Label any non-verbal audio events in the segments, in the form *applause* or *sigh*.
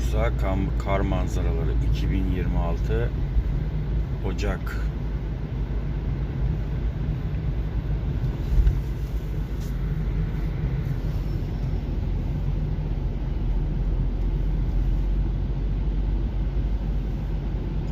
Bursa Kar Manzaraları 2026 Ocak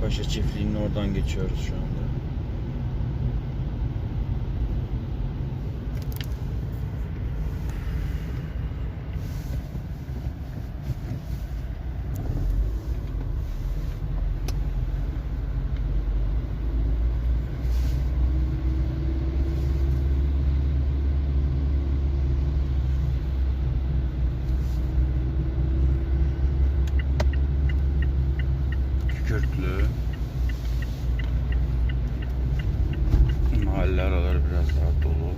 Paşa Çiftliği'nin oradan geçiyoruz şu anda. Kükürtlü. Mahalle araları biraz daha dolu.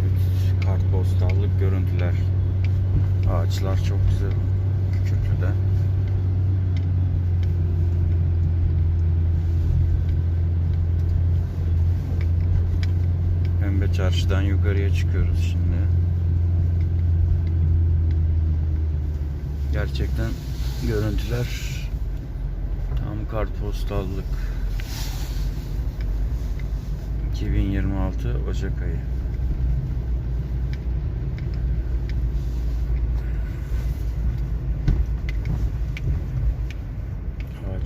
Evet, kartpostallık görüntüler. Ağaçlar çok güzel. Kükürtlü'de. Pembe çarşıdan yukarıya çıkıyoruz şimdi. Gerçekten görüntüler tam kartpostallık. 2026 Ocak ayı.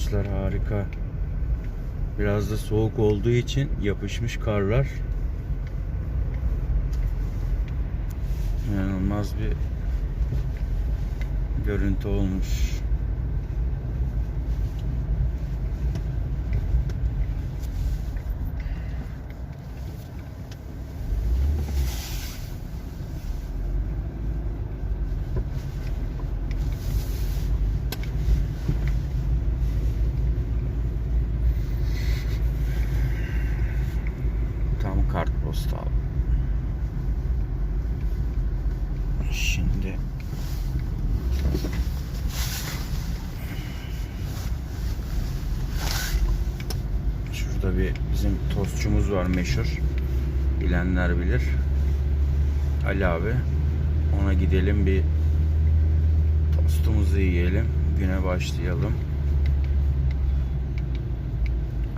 Ağaçlar harika. Biraz da soğuk olduğu için yapışmış karlar. İnanılmaz bir görüntü olmuş. Tam kartpostal. Şimdi Şurada bir bizim tostçumuz var meşhur. Bilenler bilir. Ali abi. Ona gidelim bir tostumuzu yiyelim. Güne başlayalım.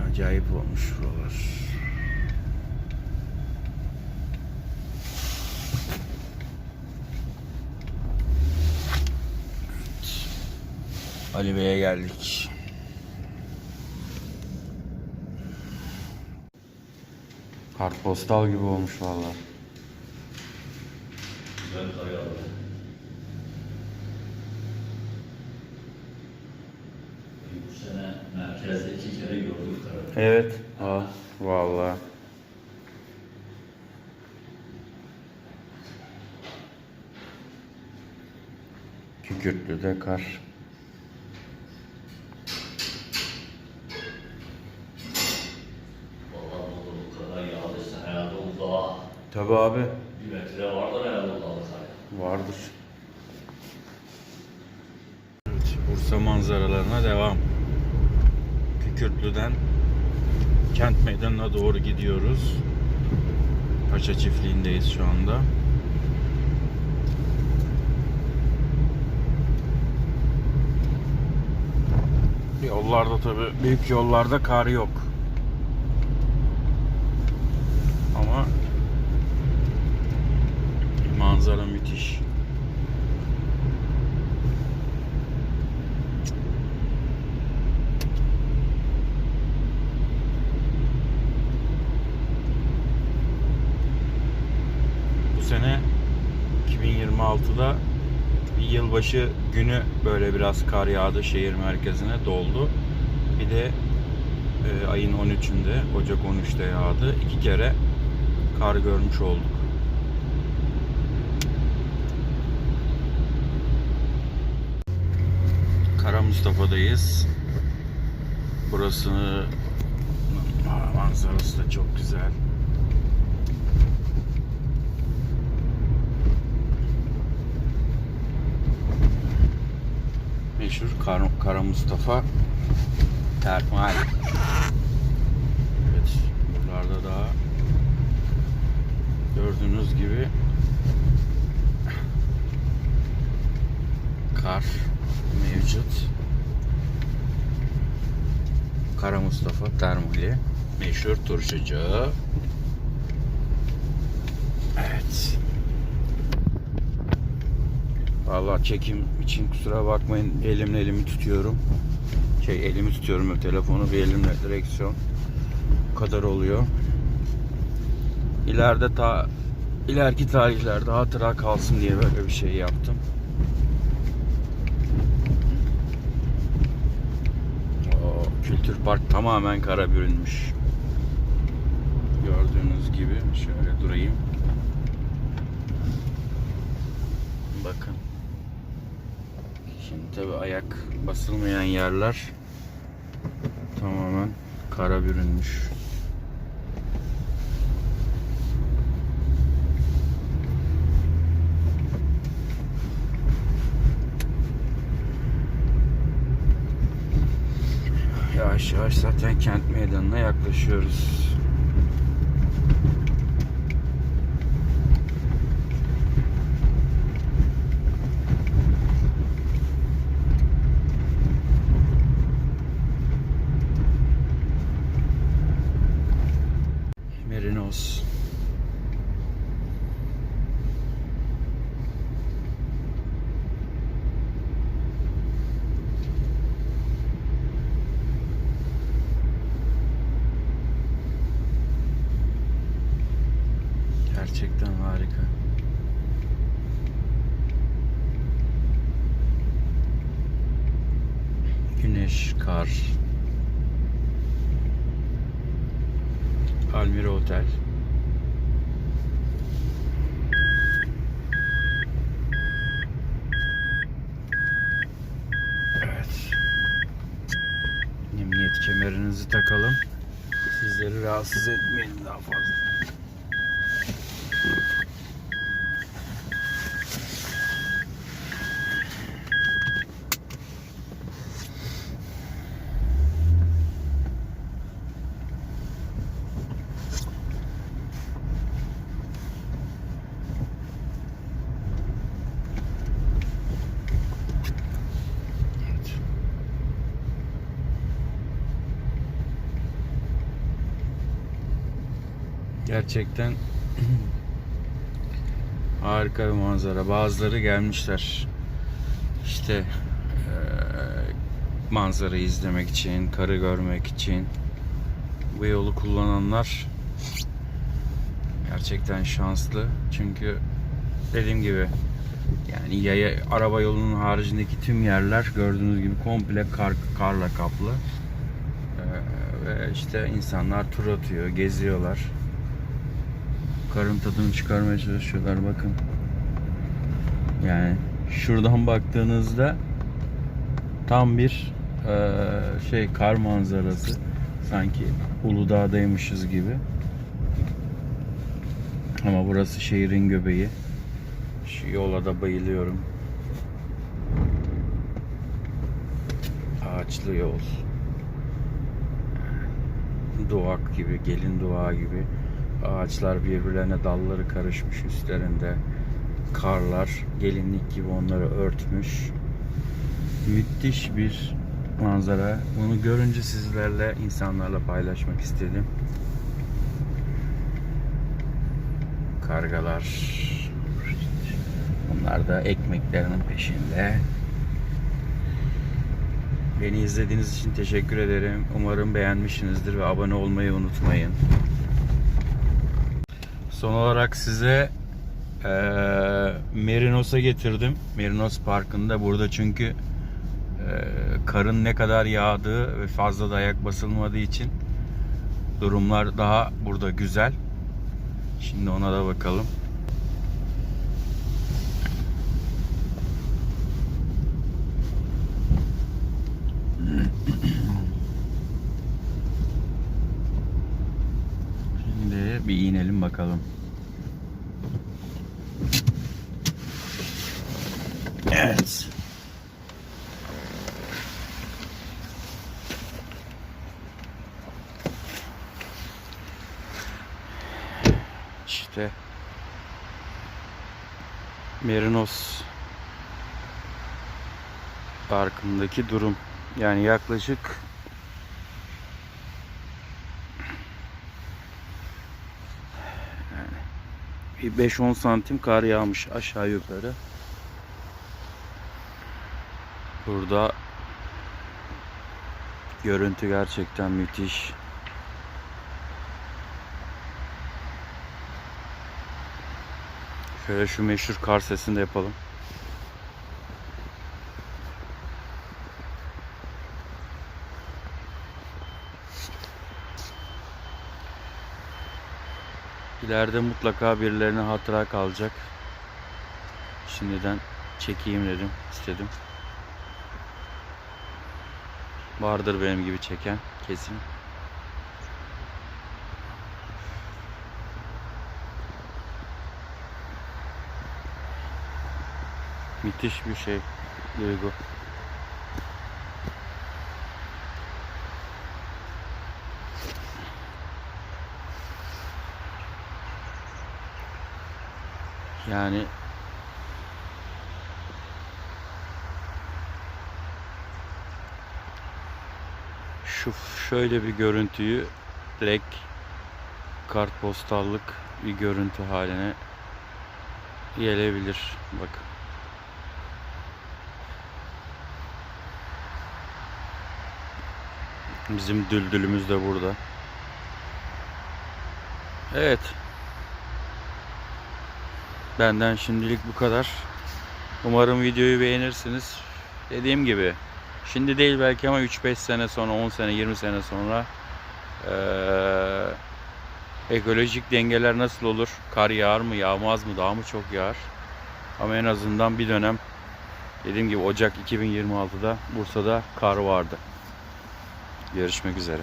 Acayip olmuş buralar. Ali Bey'e geldik. Kartpostal gibi olmuş valla. Güzel kar yağdı. Bu sene merkezde iki kere gördük karı. Evet. Ha, valla. Kükürtlü'de kar. Tabi abi. bir metre vardır herhalde uzağa kar. Vardır. Evet, Bursa manzaralarına devam. Kükürtlü'den kent meydanına doğru gidiyoruz. Paşa çiftliğindeyiz şu anda. Yollarda tabi büyük yollarda kar yok. Ama manzara müthiş. Bu sene 2026'da bir yılbaşı günü böyle biraz kar yağdı şehir merkezine doldu. Bir de e, ayın 13'ünde Ocak 13'te yağdı. İki kere kar görmüş olduk. Kara Mustafa'dayız. Burası manzarası da çok güzel. Meşhur Kar- Kara Mustafa termal. Evet, buralarda daha gördüğünüz gibi kar mevcut. Kara Mustafa Termali meşhur turşucu. Evet. Vallahi çekim için kusura bakmayın elimle elimi tutuyorum. Şey elimi tutuyorum telefonu bir elimle direksiyon. Kadar oluyor. İleride ta ileriki tarihlerde hatıra kalsın diye böyle bir şey yaptım. Kültür park tamamen kara bürünmüş. Gördüğünüz gibi şöyle durayım. Bakın. Şimdi tabi ayak basılmayan yerler tamamen kara bürünmüş. Yavaş yavaş zaten kent meydanına yaklaşıyoruz. Merinos. Gerçekten harika. Güneş, kar. Almira Otel. Evet. Emniyet kemerinizi takalım. Sizleri rahatsız etmeyelim daha fazla. Gerçekten *clears throat* harika bir manzara. Bazıları gelmişler. İşte eee, manzarayı izlemek için, karı görmek için. Bu yolu kullananlar gerçekten şanslı. Çünkü dediğim gibi yani yaya araba yolunun haricindeki tüm yerler gördüğünüz gibi komple kar karla kaplı. Ee, ve işte insanlar tur atıyor, geziyorlar. Karın tadını çıkarmaya çalışıyorlar bakın. Yani şuradan baktığınızda tam bir eee, şey kar manzarası. Sanki Uludağ'daymışız gibi. Ama burası şehrin göbeği. Şu yola da bayılıyorum. Ağaçlı yol. Doğak gibi, gelin doğa gibi. Ağaçlar birbirlerine dalları karışmış üstlerinde. Karlar gelinlik gibi onları örtmüş. Müthiş bir manzara. Bunu görünce sizlerle, insanlarla paylaşmak istedim. Kargalar. Onlar da ekmeklerinin peşinde. Beni izlediğiniz için teşekkür ederim. Umarım beğenmişsinizdir ve abone olmayı unutmayın. Son olarak size eee Merinos'a getirdim. Merinos Parkı'nda burada çünkü eee, karın ne kadar yağdığı ve fazla da ayak basılmadığı için durumlar daha burada güzel. Şimdi ona da bakalım. Şimdi bir inelim bakalım. Evet. İşte Merinos Parkı'ndaki durum. Yani yaklaşık bir 5-10 santim kar yağmış aşağı yukarı. Burada görüntü gerçekten müthiş. Şöyle şu meşhur kar sesini de yapalım. İleride mutlaka birilerine hatıra kalacak. Şimdiden çekeyim dedim, istedim. Vardır benim gibi çeken kesin. Müthiş bir şey duygu. Yani şu şöyle bir görüntüyü direkt kartpostallık bir görüntü haline gelebilir. Bakın. Bizim düldülümüz de burada. Evet. Benden şimdilik bu kadar. Umarım videoyu beğenirsiniz. Dediğim gibi şimdi değil belki ama 3-5 sene sonra 10 sene 20 sene sonra eee, ekolojik dengeler nasıl olur? Kar yağar mı yağmaz mı daha mı çok yağar? Ama en azından bir dönem dediğim gibi Ocak 2026'da Bursa'da kar vardı. Görüşmek üzere.